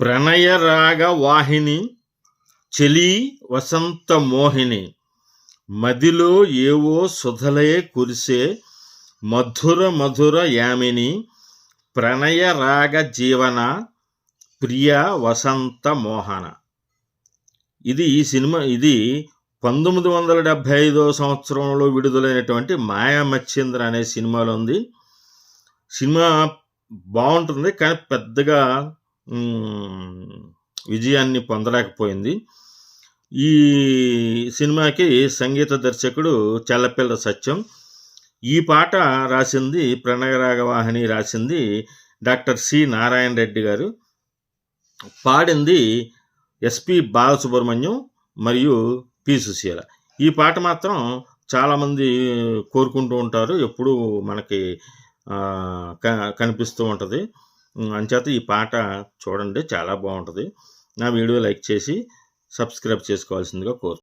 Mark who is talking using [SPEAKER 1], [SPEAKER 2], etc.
[SPEAKER 1] ప్రణయరాగ వాహిని చెలి వసంత మోహిని మదిలో ఏవో సుధలే కురిసే మధుర మధుర యామిని ప్రణయ రాగ జీవన ప్రియ వసంత మోహన ఇది ఈ సినిమా ఇది పంతొమ్మిది వందల డెబ్భై ఐదో సంవత్సరంలో విడుదలైనటువంటి మాయా మచ్చేంద్ర అనే సినిమాలో ఉంది. సినిమా బాగుంటుంది కానీ పెద్దగా విజయాన్ని పొందలేకపోయింది. ఈ సినిమాకి సంగీత దర్శకుడు చల్లపిల్ల సత్యం. ఈ పాట రాసింది ప్రణయరాగవాహిని రాసింది డాక్టర్ సి నారాయణ రెడ్డి గారు. పాడింది ఎస్పి బాలసుబ్రహ్మణ్యం మరియు పి సుశీల. ఈ పాట మాత్రం చాలామంది కోరుకుంటూ ఉంటారు. ఎప్పుడూ మనకి క- కనిపిస్తూ ఉంటుంది. అంచేత ఈ పాట చూడండి చాలా బాగుంటుంది. నా వీడియో లైక్ చేసి సబ్స్క్రైబ్ చేసుకోవాల్సిందిగా కోరు